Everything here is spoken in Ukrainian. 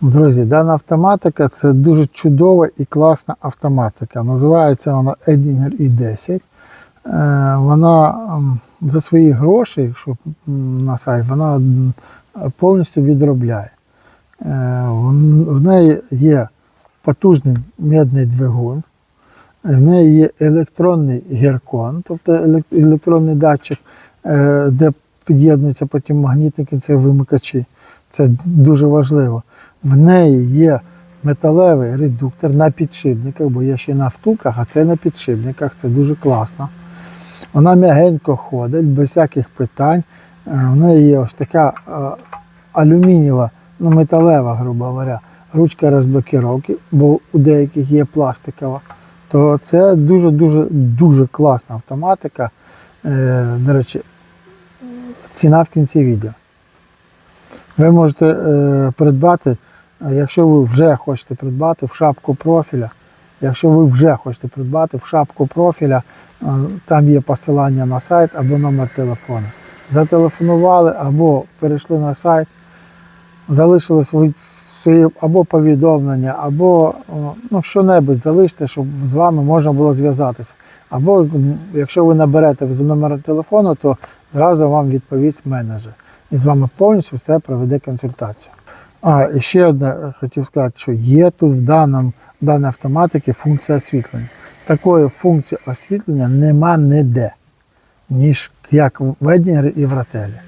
Друзі, дана автоматика це дуже чудова і класна автоматика. Називається вона Edinger i10. Е, Вона за свої гроші, м, на сайт, вона повністю відробляє. Е, В неї є потужний медний двигун, в неї є електронний гіркон, тобто електронний датчик, е, де під'єднуються потім магнітні кінцеві вимикачі. Це дуже важливо. В неї є металевий редуктор на підшипниках, бо є ще на втулках, а це на підшипниках, це дуже класно. Вона м'ягенько ходить, без всяких питань. Е, В неї є ось така е, алюмінієва, ну металева, грубо говоря, ручка розблокіровки, бо у деяких є пластикова. То це дуже-дуже дуже класна автоматика. Е, До речі, ціна в кінці відео. Ви можете придбати, якщо ви вже хочете придбати в шапку профіля. Якщо ви вже хочете придбати в шапку профіля, е, там є посилання на сайт або номер телефону. Зателефонували або перейшли на сайт, залишили свої, або повідомлення, або ну, що-небудь залиште, щоб з вами можна було зв'язатися. Або якщо ви наберете за номером телефону, то зразу вам відповість менеджер. І з вами повністю все проведе консультацію. А, і ще одне хотів сказати, що є тут в даному, в даній автоматиці функція освітлення. Такої функції освітлення нема ніде, ніж як в Едінгері і в Рателі.